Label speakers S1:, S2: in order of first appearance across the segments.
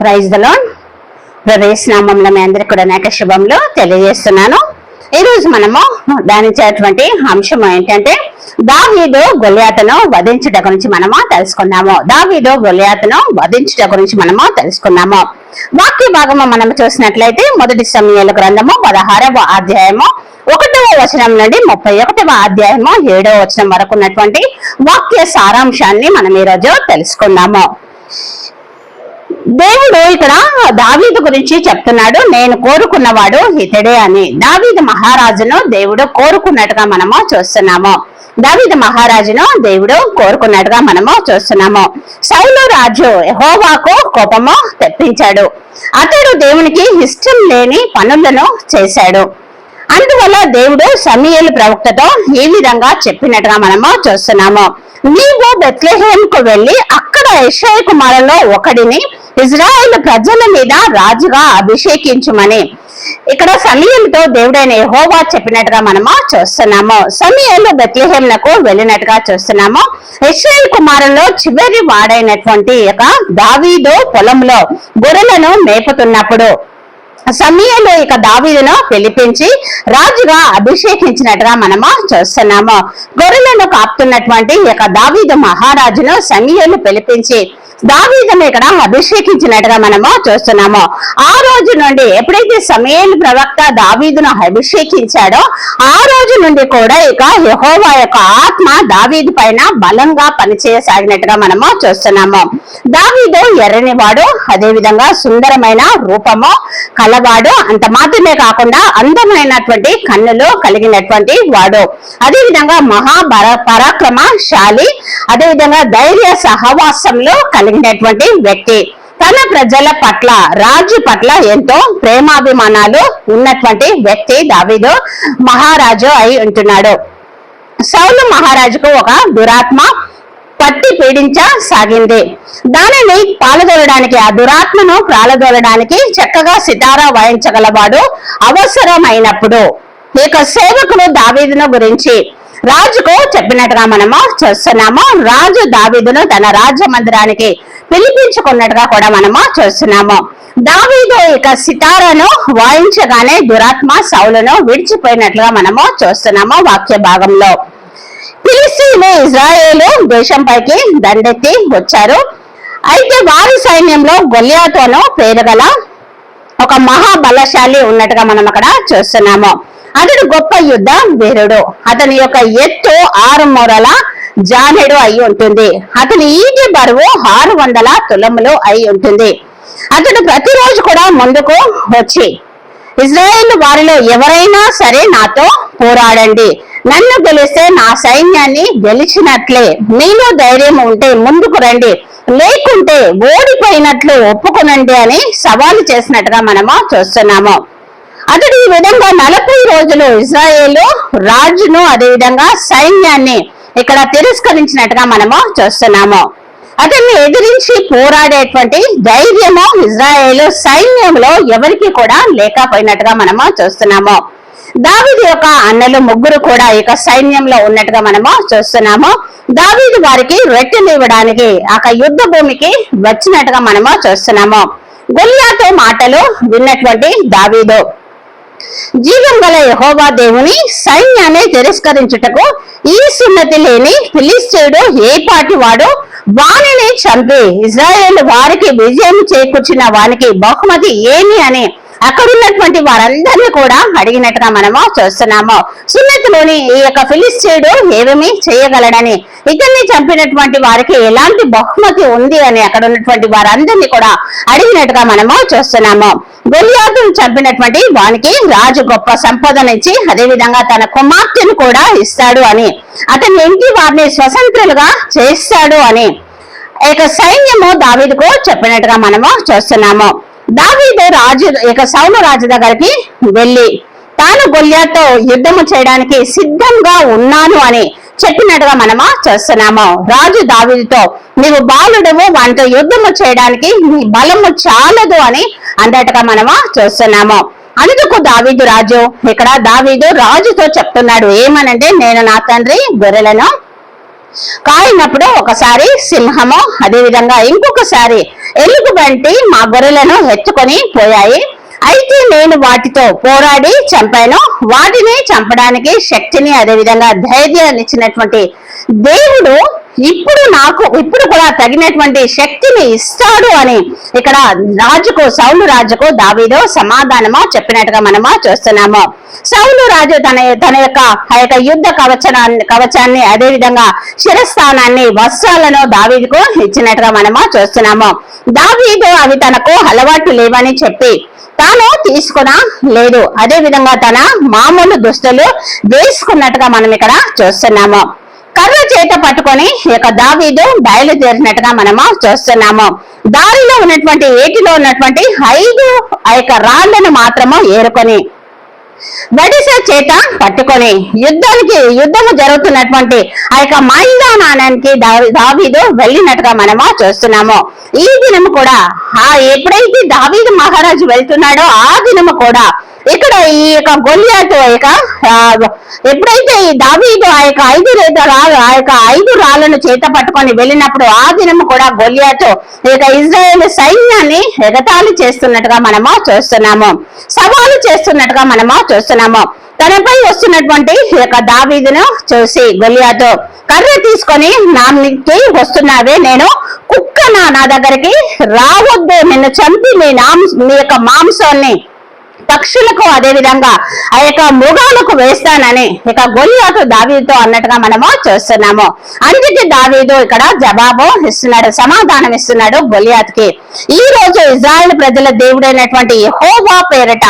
S1: Praise దలో ప్రవేశనామంలో మీ అందరికి కూడా అనేక శుభంలో తెలియజేస్తున్నాను. ఈ రోజు మనము ధ్యానించేటువంటి అంశం ఏంటంటే దావీదు గొలియాతను వధించుట గురించి మనము తెలుసుకున్నాము. దావీదు గొలియాతను వధించుట గురించి మనము తెలుసుకున్నాము. వాక్య భాగము మనం చూసినట్లయితే మొదటి సమయాల గ్రంథము పదహారవ అధ్యాయము ఒకటవ వచనం నుండి ముప్పై ఒకటవ అధ్యాయము ఏడవ వచనం వరకు ఉన్నటువంటి వాక్య సారాంశాన్ని మనం ఈరోజు తెలుసుకుందాము దేవుడు ఇక్కడ దావీదు గురించి చెప్తున్నాడు. నేను కోరుకున్నవాడు ఇతడే అని. దావీదు మహారాజును దేవుడు కోరుకున్నట్టుగా మనము చూస్తున్నాము. దావీదు మహారాజును దేవుడు కోరుకున్నట్టుగా మనము చూస్తున్నాము. సౌలు రాజు హోవాకు కోపము తెప్పించాడు. అతడు దేవునికి ఇష్టం లేని పనులను చేశాడు. అందువల్ల దేవుడు సమీయలు ప్రవక్తతో ఈ విధంగా చెప్పినట్టుగా మనము చూస్తున్నాము. నీవు బెత్లెహేంకు కు అక్కడ యెషయ కుమారుల్లో ఒకడిని ఇజ్రాయేల్ ప్రజల మీద రాజుగా అభిషేకించుమని. ఇక్కడ సమయంతో దేవుడైన హోవా చెప్పినట్టుగా మనము చూస్తున్నాము. సమయంలో బెత్లెహేంలకు వెళ్ళినట్టుగా చూస్తున్నాము. ఇస్రాయల్ కుమారుల్లో చివరి వాడైనటువంటి యొక్క దావీదు పొలంలో గొర్రెలను మేపుతున్నప్పుడు సమయంలో ఇక దావీదును పిలిపించి రాజుగా అభిషేకించినట్టుగా మనము చూస్తున్నాము. గొర్రెలను కాపుతున్నటువంటి ఇక దావీదు మహారాజును సమీయలు పిలిపించి దావీదును ఇక్కడ అభిషేకించినట్టుగా మనము చూస్తున్నాము. ఆ రోజు నుండి ఎప్పుడైతే సమయలు ప్రవక్త దావీదును అభిషేకించాడో ఆ రోజు నుండి కూడా ఇక యహోవా యొక్క ఆత్మ దావీదు పైన బలంగా పనిచేయసాగినట్టుగా మనము చూస్తున్నాము. దావీదు ఎర్రని వాడు అదే విధంగా సుందరమైన రూపము గలవాడు అంత మాత్రమే కాకుండా అందమైనటువంటి కన్నులు కలిగినటువంటి వాడు. అదేవిధంగా మహాభర మహాబర పరాక్రమశాలి అదేవిధంగా ధైర్య సహవాసంలో కలిగినటువంటి వ్యక్తి. తన ప్రజల పట్ల రాజు పట్ల ఎంతో ప్రేమాభిమానాలు ఉన్నటువంటి వ్యక్తి దావీదు మహారాజు అయి ఉంటున్నాడు. సౌలు మహారాజుకు ఒక దురాత్మ పట్టి పీడించసాగింది. దానిని పాలదోలడానికి ఆ దురాత్మను ప్రాలదోలడానికి చక్కగా సితారా వాయించగలవాడు అవసరమైనప్పుడు. ఇక సేవకుడు దావీదును గురించి రాజుకు చెప్పినట్టుగా మనము చూస్తున్నాము. రాజు దావీదును తన రాజ్య మందిరానికి పిలిపించుకున్నట్టుగా కూడా మనము చూస్తున్నాము. దావీదు ఇక సితారాను వాయించగానే దురాత్మ సౌలను విడిచిపోయినట్లుగా మనము చూస్తున్నాము వాక్య భాగంలో ఫిలిస్తీన్లు ఇజ్రాయేలు దేశంపైకి దండెత్తి వచ్చారు. అయితే వారి సైన్యంలో గొల్యాతోను పేరుగల ఒక మహాబలశాలి ఉన్నట్టుగా మనం అక్కడ చూస్తున్నాము. అతడు గొప్ప యుద్ధ వీరుడు. అతని యొక్క ఎత్తు ఆరు మూరల జానెడు అయి ఉంటుంది. అతని ఈటి బరువు ఆరు వందల తులములు అయి ఉంటుంది. అతడు ప్రతిరోజు కూడా ముందుకు వచ్చి ఇజ్రాయేల్ వారిలో ఎవరైనా సరే నాతో పోరాడండి. నన్ను గెలిస్తే నా సైన్యాన్ని గెలిచినట్లే. మీలో ధైర్యం ఉంటే ముందుకు రండి. లేకుంటే ఓడిపోయినట్లు ఒప్పుకొనండి అని సవాలు చేసినట్టుగా మనము చూస్తున్నాము. అతడు ఈ విధంగా నలభై రోజులు ఇజ్రాయేల్ రాజును అదేవిధంగా సైన్యాన్ని ఇక్కడ తిరస్కరించినట్టుగా మనము చూస్తున్నాము. అతన్ని ఎదిరించి పోరాడేటువంటి ధైర్యము ఇజ్రాయేల్ సైన్యంలో ఎవరికి కూడా లేకపోయినట్టుగా మనము చూస్తున్నాము. దావీదు యొక్క అన్నలు ముగ్గురు కూడా ఇక సైన్యంలో ఉన్నట్టుగా మనము చూస్తున్నాము. దావీదు వారికి రెట్టెలు ఇవ్వడానికి ఆ యుద్ధ భూమికి వచ్చినట్టుగా మనము చూస్తున్నాము. గొల్యాతో మాటలు విన్నటువంటి దావీదు. జీవం గల యహోవా దేవుని సైన్యాన్ని తిరస్కరించుటకు ఈ సున్నతి లేని ఫిలిస్తీయుడు ఏ పాటి వాడు వాణిని చంపి ఇజ్రాయేల్ వారికి విజయం చేకూర్చిన వానికి బహుమతి ఏమి అని అక్కడ ఉన్నటువంటి వారందరినీ కూడా అడిగినట్టుగా మనము చూస్తున్నాము. సున్నతిలోని ఈ యొక్క ఫిలిస్తీయుడు ఏమేమి చేయగలడని ఇతన్ని చంపినటువంటి వారికి ఎలాంటి బహుమతి ఉంది అని అక్కడ ఉన్నటువంటి వారందరినీ కూడా అడిగినట్టుగా మనము చూస్తున్నాము. గొలియాతును చంపినటువంటి వానికి రాజు గొప్ప సంపదనిచ్చి అదేవిధంగా తన కుమార్తెను కూడా ఇస్తాడు అని అతని ఇంటి వారిని స్వతంత్రులుగా చేస్తాడు అని ఇక సైన్యము దావీదుకు చెప్పినట్టుగా మనము చూస్తున్నాము. దావీదు రాజు ఇక సౌలు రాజు దగ్గరికి వెళ్ళి తాను గొల్యాతో యుద్ధము చేయడానికి సిద్ధంగా ఉన్నాను అని చెప్పినట్టుగా మనము చేస్తున్నాము. రాజు దావీదుతో నీవు బాలుడవు వానితో యుద్ధము చేయడానికి నీ బలము చాలదు అని అన్నట్టుగా మనము చూస్తున్నాము. అందుకు దావీదు రాజు ఇక్కడ దావీదు రాజుతో చెప్తున్నాడు ఏమనంటే నేను నా తండ్రి గొర్రెలను కాయినప్పుడు ఒకసారి సింహము అదే విధంగా ఇంకొకసారి ఎలుగు బంటి మా గొర్రెలను ఎత్తుకొని పోయాయి. అయితే నేను వాటితో పోరాడి చంపాను. వాటిని చంపడానికి శక్తిని అదే విధంగా ధైర్యాన్ని ఇచ్చినటువంటి దేవుడు ఇప్పుడు నాకు ఇప్పుడు కూడా తగినటువంటి శక్తిని ఇస్తాడు అని ఇక్కడ రాజుకు సౌలు రాజుకు దావీదో సమాధానమా చెప్పినట్టుగా మనము చూస్తున్నాము. సౌలు రాజు తన తన యొక్క ఆ యొక్క యుద్ధ కవచనాన్ని కవచాన్ని అదే విధంగా శిరస్థానాన్ని వస్త్రాలను దావీదుకు ఇచ్చినట్టుగా మనము చూస్తున్నాము. దావీదు అవి తనకు అలవాటు లేవని చెప్పి తాను తీసుకున్నా లేదు. అదే విధంగా తన మామూలు దుస్తులు వేసుకున్నట్టుగా మనం ఇక్కడ చూస్తున్నాము. కర్ర చేత పట్టుకొని యొక్క దావీదు బయలుదేరినట్టుగా మనము చూస్తున్నాము. దారిలో ఉన్నటువంటి ఏటిలో ఉన్నటువంటి ఐదు ఆ యొక్క రాళ్ళను మాత్రము ఏరుకొని వడిస చేత పట్టుకొని యుద్ధానికి యుద్ధము జరుగుతున్నటువంటి ఆ యొక్క మైదానానికి దావీదు వెళ్ళినట్టుగా మనము చూస్తున్నాము. ఈ దినము కూడా ఆ ఎప్పుడైతే దావీదు మహారాజు వెళ్తున్నాడో ఆ దినము కూడా ఇక్కడ ఈ యొక్క గొల్లియాతు యొక్క ఎప్పుడైతే ఈ దావీదు ఆ యొక్క ఐదు రేత- రాళ్ళు ఆ యొక్క ఐదు రాళ్ళను చేత పట్టుకొని వెళ్ళినప్పుడు ఆ దినము కూడా గొల్లియాతు ఈ యొక్క ఇజ్రాయేల్ సైన్యాన్ని ఎగతాళి చేస్తున్నట్టుగా మనము చూస్తున్నాము. సవాలు చేస్తున్నట్టుగా మనము చూస్తున్నాము. తనపై వస్తున్నటువంటి ఈ యొక్క దావీదును చూసి గొలియాతో కర్ర తీసుకొని నా వస్తున్నావే నేను కుక్కన నా దగ్గరికి రావద్దు నిన్ను చంపి నీ నాం నీ యొక్క మాంసాన్ని పక్షులకు అదే విధంగా ఆ యొక్క మృగాలకు వేస్తానని ఇక గొలియాతు దావీదుతో అన్నట్టుగా మనము చూస్తున్నాము. అందుకే దావీదు ఇక్కడ జవాబు ఇస్తున్నాడు సమాధానం ఇస్తున్నాడు గొలియాత్కి ఈ రోజు ఇజ్రాయెల్ ప్రజల దేవుడైనటువంటి యెహోవా పేరట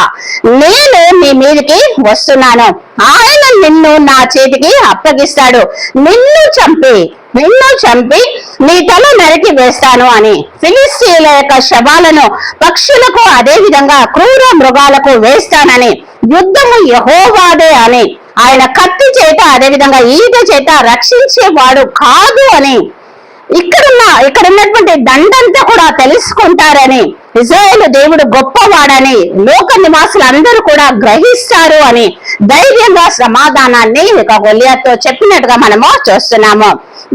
S1: నేను మీ మీదకి వస్తున్నాను. ఆయన నిన్ను నా చేతికి అప్పగిస్తాడు. నిన్ను చంపి నిన్ను చంపి నీ తల నరికి వేస్తాను అని ఫిలిస్తీన్ల యొక్క శవాలను పక్షులకు అదే విధంగా క్రూర మృగాలకు వేస్తానని యుద్ధము యహోవాదే అని. ఆయన కత్తి చేత అదే విధంగా ఈట చేత రక్షించేవాడు కాదు అని. ఇక్కడున్న ఇక్కడ ఉన్నటువంటి దండంతా కూడా తెలుసుకుంటారని ఇజ్రాయేల్ దేవుడు గొప్పవాడని లోక నివాసులు అందరూ కూడా గ్రహిస్తారు అని ధైర్యంగా సమాధానాన్ని ఇక గొలియాతో చెప్పినట్టుగా మనము చూస్తున్నాము.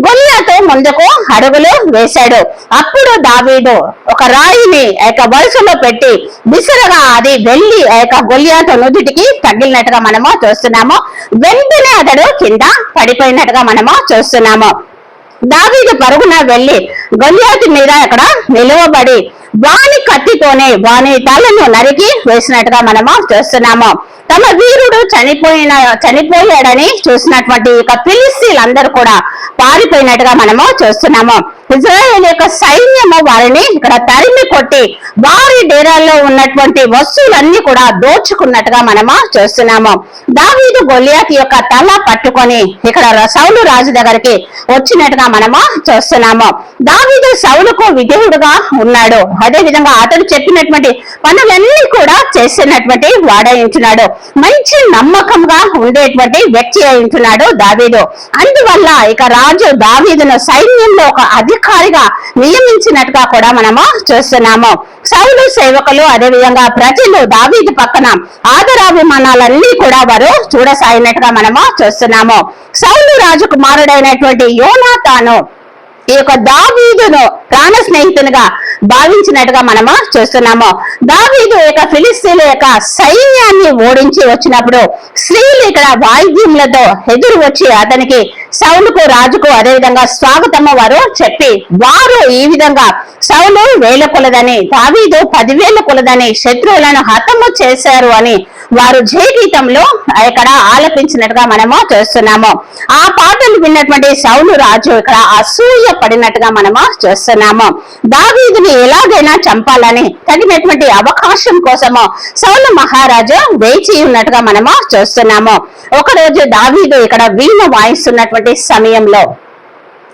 S1: గొలియాతో ముందుకు అడుగులు వేశాడు. అప్పుడు దావీడు ఒక రాయిని ఆ యొక్క వరుసలో పెట్టి విసురగా అది వెళ్ళి ఆ యొక్క గొలియాతో నుదుటికి తగిలినట్టుగా మనము చూస్తున్నాము. వెంటనే అతడు కింద పడిపోయినట్టుగా మనము చూస్తున్నాము. దావీదు పరుగున వెళ్ళి గొలియాతు మీద అక్కడ నిలువబడి వాని కత్తితోనే వాని తలను నరికి వేసినట్టుగా మనము చూస్తున్నాము. తమ వీరుడు చనిపోయిన చనిపోయాడని చూసినటువంటి ఇక ఫిలిస్తీన్లందరూ కూడా పారిపోయినట్టుగా మనము చూస్తున్నాము. ఇజ్రాయేల్ యొక్క సైన్యము వారిని ఇక్కడ తరిమి కొట్టి వారి డేరాల్లో ఉన్నటువంటి వస్తువులన్నీ కూడా దోచుకున్నట్టుగా మనము చూస్తున్నాము. దావీదు గొలియాత్ యొక్క తల పట్టుకొని ఇక్కడ సౌలు రాజు దగ్గరికి వచ్చినట్టుగా మనము చూస్తున్నాము. దావీదు సౌలుకు విధేయుడుగా ఉన్నాడు. అదే విధంగా అతడు చెప్పినటువంటి పనులన్నీ కూడా చేసినటువంటి వాడయించున్నాడు మంచి నమ్మకంగా ఉండేటువంటి వ్యక్తి అయింటున్నాడు దావీదు. అందువల్ల ఇక రాజు దావీదును సైన్యంలో ఒక అధి అధికారిగా నియమించినట్టుగా కూడా మనము చూస్తున్నాము. సౌలు సేవకులు అదే విధంగా ప్రజలు దావీదు పక్కన ఆదరాభిమానాలన్నీ కూడా వారు చూడసాగినట్టుగా మనము చూస్తున్నాము. సౌలు రాజు కుమారుడైనటువంటి యోనాతాను ఈ యొక్క దావీదును ప్రాణ స్నేహితునిగా భావించినట్టుగా మనము చూస్తున్నాము. దావీదు యొక్క ఫిలిస్తీన్ల యొక్క సైన్యాన్ని ఓడించి వచ్చినప్పుడు స్త్రీలు ఇక్కడ వాయిద్యములతో ఎదురు వచ్చి అతనికి సౌలుకు రాజుకు అదే విధంగా స్వాగతము వారు చెప్పి వారు ఈ విధంగా సౌలు వేల కొలదని దావీదు పదివేల కొలదని శత్రువులను హతము చేశారు అని వారు జయ గీతంలో ఇక్కడ ఆలపించినట్టుగా మనము చూస్తున్నాము. ఆ పాటలు విన్నటువంటి సౌలు రాజు ఇక్కడ అసూయ పడినట్టుగా మనము చూస్తున్నాము. దావీదుని ఎలాగైనా చంపాలని తగినటువంటి అవకాశం కోసము సౌలు మహారాజు వేచి ఉన్నట్టుగా మనము చూస్తున్నాము. ఒకరోజు దావీదు ఇక్కడ వీణ వాయిస్తున్నటువంటి సమయంలో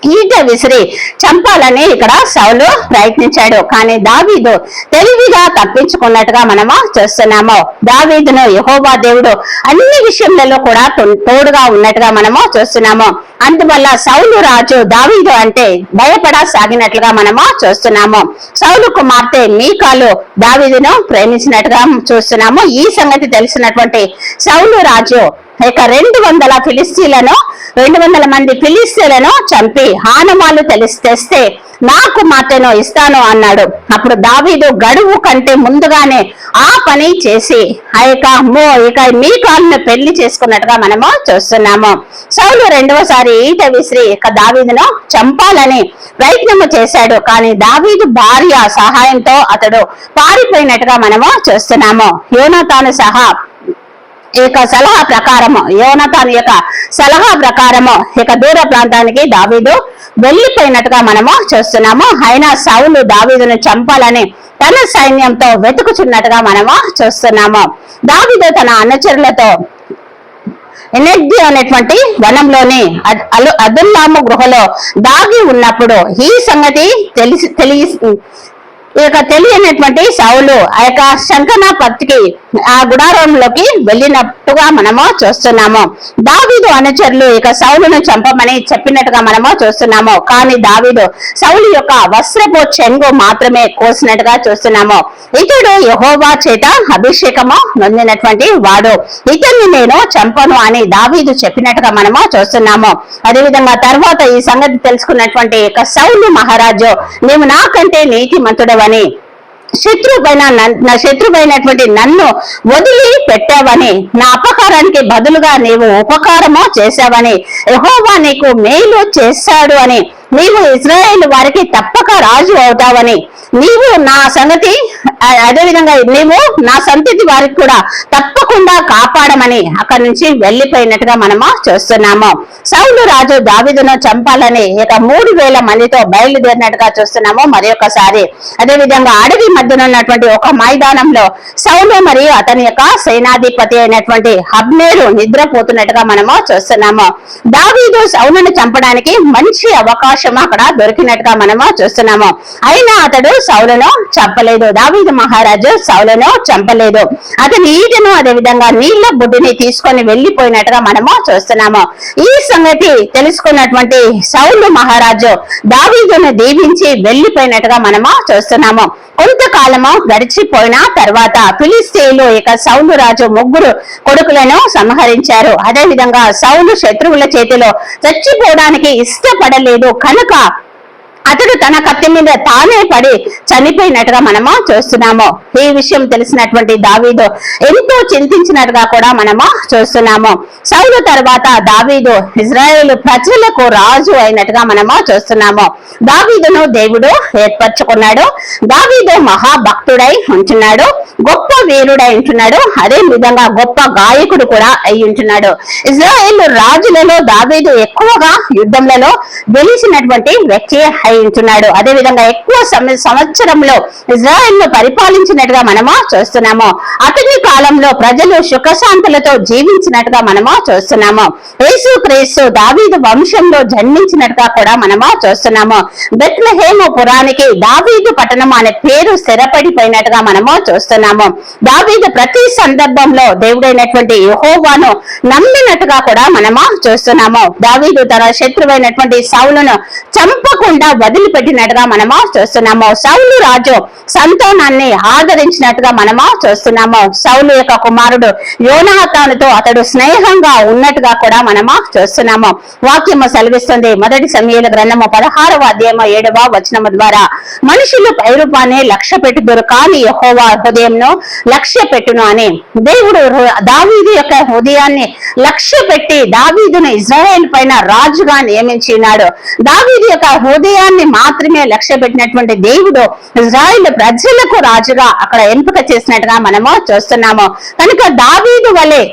S1: ఈట విసిరి చంపాలని ఇక్కడ సౌలు ప్రయత్నించాడు. కానీ దావీదు తెలివిగా తప్పించుకున్నట్టుగా మనము చూస్తున్నాము. దావీదును యహోవా దేవుడు అన్ని విషయంలో కూడా తో- తోడుగా ఉన్నట్టుగా మనము చూస్తున్నాము. అందువల్ల సౌలు రాజు దావీదు అంటే భయపడ సాగినట్లుగా మనము చూస్తున్నాము. సౌలు కుమార్తె మీకాలు దావీదును ప్రేమించినట్టుగా చూస్తున్నాము. ఈ సంగతి తెలిసినటువంటి సౌలు రాజు ఇక రెండు వందల ఫిలిస్తీన్లను రెండు వందల మంది ఫిలిస్తీన్లను చంపి హానుమాలు తెలిస్తేస్తే నాకు మాటను ఇస్తాను అన్నాడు. అప్పుడు దావీదు గడువు కంటే ముందుగానే ఆ పని చేసి ఆ యొక్క మో ఇక మీ కాళ్ళను పెళ్ళి చేసుకున్నట్టుగా మనము చూస్తున్నాము. సౌలు రెండవసారి ఈట విసిరి ఇక దావీదును చంపాలని ప్రయత్నము చేశాడు. కానీ దావీదు భార్య సహాయంతో అతడు పారిపోయినట్టుగా మనము చూస్తున్నాము. యోనతాను సహా యొక్క సలహా ప్రకారము యోనతాన్ యొక్క సలహా ప్రకారము ఇక దూర ప్రాంతానికి దావీదు వెళ్ళిపోయినట్టుగా మనము చూస్తున్నాము. అయినా సౌలు దావీదును చంపాలని తన సైన్యంతో వెతుకుచున్నట్టుగా మనము చూస్తున్నాము. దావీదు తన అనుచరులతో ఎనర్జీ అనేటువంటి వనంలోని అదుల్లాము గృహలో దాగి ఉన్నప్పుడు ఈ సంగతి తెలిసి తెలియ ఈ యొక్క తెలియనటువంటి సౌలు ఆ యొక్క శంకన పత్తికి ఆ గుడారంలోకి వెళ్ళినట్టుగా మనము చూస్తున్నాము. దావీదు అనుచరులు ఇక సౌలును చంపమని చెప్పినట్టుగా మనము చూస్తున్నాము. కానీ దావీదు సౌలు యొక్క వస్త్రపు చెంగు మాత్రమే కోసినట్టుగా చూస్తున్నాము. ఇతడు యహోవా చేత అభిషేకము నొందినటువంటి వాడు. ఇతన్ని నేను చంపను అని దావీదు చెప్పినట్టుగా మనము చూస్తున్నాము. అదేవిధంగా తర్వాత ఈ సంగతి తెలుసుకున్నటువంటి ఇక సౌలు మహారాజు నీవు నాకంటే పెట్టావని. శత్రు పైన నా శత్రువైనటువంటి నన్ను వదిలి పెట్టావని. నా అపకారానికి బదులుగా నీవు ఉపకారము చేశావని. యహోవా నీకు మేలు చేశాడు అని. నీవు ఇజ్రాయేల్ వారికి తప్పక రాజు అవుతావని. నీవు నా సంగతి అదేవిధంగా నీవు నా సంతతి వారికి కూడా తప్పకుండా కాపాడమని అక్కడి నుంచి వెళ్ళిపోయినట్టుగా మనము చూస్తున్నాము. సౌలు రాజు దావిదును చంపాలని ఇక మూడు వేల మందితో బయలుదేరినట్టుగా చూస్తున్నాము మరి ఒకసారి. అదేవిధంగా అడవి మధ్యన ఉన్నటువంటి ఒక మైదానంలో సౌలు మరియు అతని యొక్క సేనాధిపతి అయినటువంటి హబ్నేరు నిద్రపోతున్నట్టుగా మనము చూస్తున్నాము. దావీదు సౌలును చంపడానికి మంచి అవకాశం అక్కడ దొరికినట్టుగా మనము చూస్తున్నాము. అయినా అతడు సౌలను చంపలేదు. దావీదు మహారాజు సౌలను చంపలేదు. అతని ఈటను అదేవిధంగా నీళ్ళ బుడ్డిని తీసుకొని వెళ్ళిపోయినట్టుగా మనము చూస్తున్నాము. ఈ సంగతి తెలుసుకున్నటువంటి సౌలు మహారాజు దావీదును దీవించి వెళ్ళిపోయినట్టుగా మనము చూస్తున్నాము. కొంతకాలము గడిచిపోయిన తర్వాత ఫిలిస్తీన్లు ఇక సౌలు రాజు ముగ్గురు కొడుకులను సంహరించారు. అదే విధంగా సౌలు శత్రువుల చేతిలో చచ్చిపోవడానికి ఇష్టపడలేదు. కనుక అతడు తన కత్తి మీద తానే పడి చనిపోయినట్టుగా మనము చూస్తున్నాము. ఈ విషయం తెలిసినటువంటి దావీదు ఎంతో చింతించినట్టుగా కూడా మనము చూస్తున్నాము. సౌలు తర్వాత దావీదు ఇజ్రాయేల్ ప్రజలకు రాజు అయినట్టుగా మనము చూస్తున్నాము. దావీదును దేవుడు ఏర్పరచుకున్నాడు. దావీదు మహాభక్తుడై ఉంటున్నాడు. గొప్ప వీరుడై ఉంటున్నాడు. అదే విధంగా గొప్ప గాయకుడు కూడా అయి ఉంటున్నాడు. ఇజ్రాయేల్ రాజులలో దావీదు ఎక్కువగా యుద్ధంలలో గెలిచినటువంటి వ్యక్తి అయి అదే విధంగా ఎక్కువ సంవత్సరంలో ఇజ్రాయెల్ను పరిపాలించినట్టుగా మనము చూస్తున్నాము. అతని కాలంలో ప్రజలు సుఖశాంతులతో జీవించినట్టుగా మనము చూస్తున్నాము. యేసు క్రీస్తు దావీదు వంశంలో జన్మించినట్టుగా కూడా మనము చూస్తున్నాము. బెత్లహేము పురానికి దావీదు పట్టణం అనే పేరు స్థిరపడిపోయినట్టుగా మనము చూస్తున్నాము. దావీదు ప్రతి సందర్భంలో దేవుడైనటువంటి యహోవాను నమ్మినట్టుగా కూడా మనము చూస్తున్నాము. దావీదు తన శత్రువైనటువంటి సౌలును చంపకుండా వదిలిపెట్టినట్టుగా మనము చూస్తున్నాము సౌలు రాజు సంతానాన్ని ఆదరించినట్టుగా మనము చూస్తున్నాము సౌలు యొక్క కుమారుడు యోనాతానుతో అతడు స్నేహంగా ఉన్నట్టుగా కూడా మనము చూస్తున్నాము వాక్యము సెలవిస్తుంది. మొదటి సమయంలో గ్రంథము పదహారవ అధ్యాయము ఏడవ వచనము ద్వారా మనుషులు పైరూపాన్ని లక్ష్య పెట్టుదురు కానీ యెహోవా హృదయంను లక్ష్య పెట్టును అని. దేవుడు హృ- దావీదు యొక్క హృదయాన్ని లక్ష్య పెట్టి దావీదును ఇజ్రాయేల్ పైన రాజుగా నియమించినాడు. దావీదు యొక్క హృదయాన్ని మాత్రమే లక్ష్య పెట్టినటువంటి దేవుడు ఇజ్రాయిల్ ప్రజలకు రాజుగా అక్కడ ఎంపిక చేసినట్టుగా మనము చూస్తున్నాము. కనుక దావీదు వలె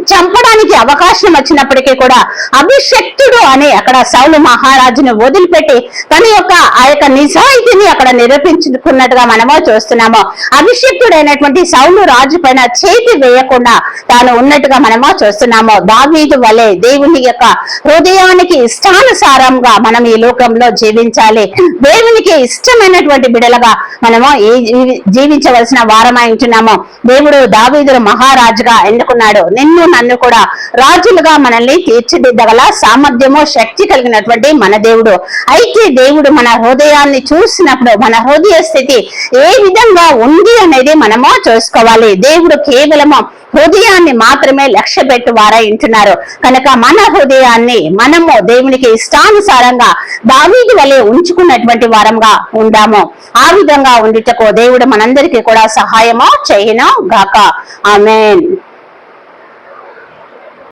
S1: చంపడానికి అవకాశం వచ్చినప్పటికీ కూడా అభిషక్తుడు అని అక్కడ సౌలు మహారాజును వదిలిపెట్టి తన యొక్క ఆ యొక్క నిజాయితీని అక్కడ నిరూపించుకున్నట్టుగా మనము చూస్తున్నాము. అభిషక్తుడైనటువంటి సౌలు రాజు పైన చేతి వేయకుండా తాను ఉన్నట్టుగా మనము చూస్తున్నాము. దావీదు వలె దేవుని యొక్క హృదయానికి ఇష్టానుసారంగా మనం ఈ లోకంలో జీవించాలి. దేవునికి ఇష్టమైనటువంటి బిడలుగా మనము ఈ- జీవించవలసిన వారమై ఉంటున్నాము. దేవుడు దావీదుడు మహారాజుగా ఎన్నుకున్నాడు. నిన్ను నన్ను కూడా రాజులుగా మనల్ని తీర్చిదిద్దగల సామర్థ్యము శక్తి కలిగినటువంటి మన దేవుడు. అయితే దేవుడు మన హృదయాన్ని చూసినప్పుడు మన హృదయ స్థితి ఏ విధంగా ఉంది అనేది మనము చూసుకోవాలి. దేవుడు కేవలము హృదయాన్ని మాత్రమే లక్ష్య పెట్టి వారై ఉంటున్నారు. కనుక మన హృదయాన్ని మనము దేవునికి ఇష్టానుసారంగా దావీది వలె ఉంచుకున్నటువంటి వారంగా ఉందాము. ఆ విధంగా ఉండుటకు దేవుడు మనందరికీ కూడా సహాయము చేయను గాక. ఆమెన్.